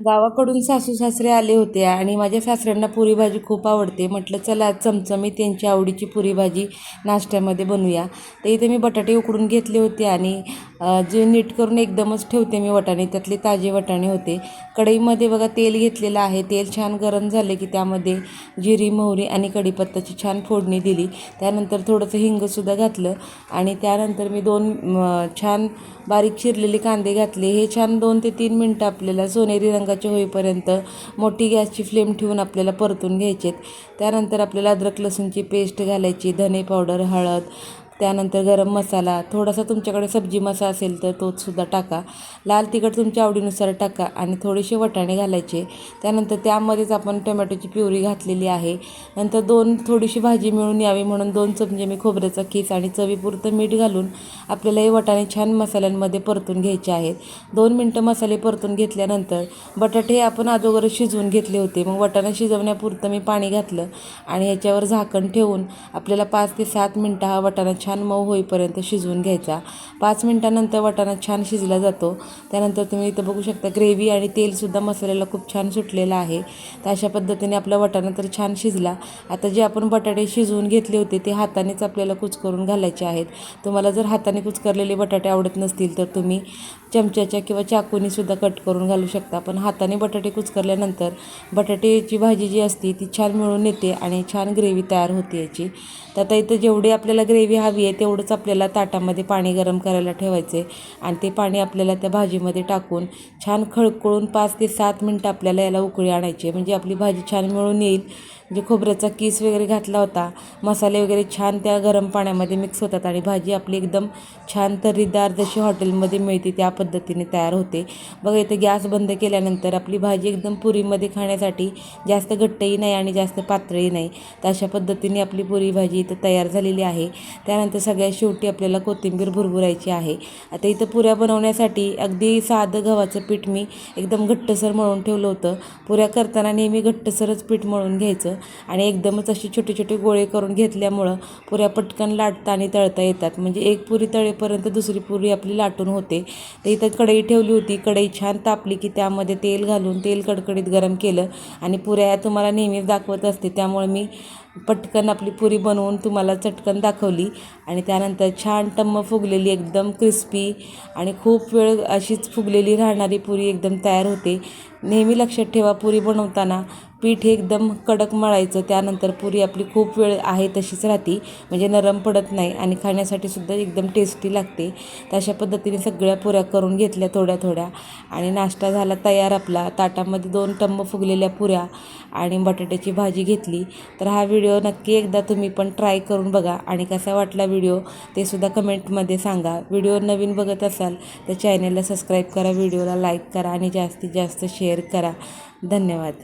गावाकडून सासू सासरे आले होते आणि माझ्या सासऱ्यांना पुरी भाजी खूप आवडते. म्हटलं चला चमचमी त्यांची आवडीची पुरी भाजी नाश्त्यामध्ये बनवूया. तर इथे मी बटाटे उकडून घेतले होते आणि जे नीट करून एकदमच ठेवते मी वाटाणे त्यातले ताजे वटाणे होते. कढईमध्ये बघा तेल घेतलेलं आहे. तेल छान गरम झाले की त्यामध्ये जिरी मोहरी आणि कढीपत्ताची छान फोडणी दिली. त्यानंतर थोडंसं हिंगसुद्धा घातलं आणि त्यानंतर मी दोन छान बारीक चिरलेले कांदे घातले. हे छान दोन ते तीन मिनटं आपल्याला सोनेरी रंग रंगाचे होईपर्यंत मोठी गॅसची फ्लेम ठेवून आपल्याला परतून घ्यायचेत. त्यानंतर आपल्याला अद्रक लसूणची पेस्ट घालायची धने पावडर हळद त्यानंतर गरम मसाला थोडासा तुमच्याकडे सब्जी मसाला असेल तर तोसुद्धा टाका. लाल तिखट तुमच्या आवडीनुसार टाका आणि थोडेसे वटाणे घालायचे. त्यानंतर त्यामध्येच आपण टोमॅटोची प्युरी घातलेली आहे. नंतर दोन थोडीशी भाजी मिळून यावी म्हणून दोन चमचे मी खोबऱ्याचा खीस आणि चवीपुरतं मीठ घालून आपल्याला हे वटाणे छान मसाल्यांमध्ये परतून घ्यायचे आहेत. दोन मिनटं मसाले परतून घेतल्यानंतर बटाटे हे आपण अगोदर शिजवून घेतले होते. मग वटाणा शिजवण्यापुरतं मी पाणी घातलं आणि ह्याच्यावर झाकण ठेवून आपल्याला पाच ते सात मिनटं हा वटाणा छान छान मऊ होईपर्यंत शिजवून घ्यायचा. पाच मिनटानंतर वाटाणा छान शिजला जातो. त्यानंतर तुम्ही इथं बघू शकता ग्रेव्ही आणि तेलसुद्धा मसाल्याला खूप छान सुटलेलं आहे. तर अशा पद्धतीने आपला वाटाणा तर छान शिजला. आता जे आपण बटाटे शिजवून घेतले होते ते हातानेच आपल्याला कुचकरून घालायचे आहेत. तुम्हाला जर हाताने कुचकरलेले बटाटे आवडत नसतील तर तुम्ही चमच्याच्या किंवा चाकूनीसुद्धा कट करून घालू शकता. पण हाताने बटाटे कुचकरल्यानंतर बटाट्याची भाजी जी असते ती छान मिळून येते आणि छान ग्रेव्ही तयार होते याची. तर आता इथं जेवढी आपल्याला ग्रेव्ही हवी आहे तेवढंच आपल्याला ताटामध्ये पाणी गरम करायला ठेवायचे आणि ते पाणी आपल्याला त्या भाजीमध्ये टाकून छान खळखळून पाच ते सात मिनटं आपल्याला याला उकळी आणायची आहे. म्हणजे आपली भाजी छान मिळून येईल. जे खोबऱ्याचा किस वगैरे घातला होता मसाले वगैरे छान त्या गरम पाण्यामध्ये मिक्स होतात आणि भाजी आपली एकदम छान तर्रीदार जशी हॉटेलमध्ये मिळते त्या पद्धतीने तयार होते. बघा इथे गॅस बंद केल्यानंतर आपली भाजी एकदम पुरीमध्ये खाण्यासाठी जास्त घट्टही नाही आणि जास्त पातळही नाही. तर अशा पद्धतीने आपली पुरी भाजी इथं तयार झालेली आहे. त्यानंतर सगळ्यात शेवटी आपल्याला कोथिंबीर भुरभुरायची आहे. आता इथं पुऱ्या बनवण्यासाठी अगदी साधं गव्हाचं पीठ मी एकदम घट्टसर मळून ठेवलं होतं. पुऱ्या करताना नेहमी घट्टसरच पीठ मळून घ्यायचं आणि एकदमच असे छोटे छोटे गोळे करून घेतल्यामुळं पुऱ्या पटकन लाटता आणि तळता येतात. म्हणजे एक पुरी तळेपर्यंत दुसरी पुरी आपली लाटून होते. तर इथं कढई ठेवली होती. कढई छान तापली की त्यामध्ये तेल घालून तेल कडकडीत गरम केलं आणि पुऱ्या तुम्हाला नेहमीच दाखवत असते. त्यामुळे मी पटकन आपली पुरी बनवून तुम्हाला चटकन दाखवली. आणि त्यानंतर छान टम्म फुगलेली एकदम क्रिस्पी आणि खूप वेळ अशीच फुगलेली राहणारी पुरी एकदम तयार होते. नेहमी लक्षात ठेवा पुरी बनवताना पीठ हे एकदम कडक मळायचं त्यानंतर पुरी आपली खूप वेळ आहे तशीच राहते म्हणजे नरम पडत नाही आणि खाण्यासाठी सुद्धा एकदम टेस्टी लागते. तर अशा पद्धतीने सगळ्या पुऱ्या करून घेतल्या थोड्या थोड्या आणि नाश्ता झाला तयार आपला. ताटामध्ये दोन टंब फुगलेल्या पुऱ्या आणि बटाट्याची भाजी घेतली. तर हा व्हिडिओ नक्की एकदा तुम्ही पण ट्राय करून बघा आणि कसा वाटला व्हिडिओ ते सुद्धा कमेंटमध्ये सांगा. व्हिडिओ नवीन बघत असाल तर चॅनलला सबस्क्राईब करा व्हिडिओला लाईक करा आणि जास्तीत जास्त शेअर करा. धन्यवाद.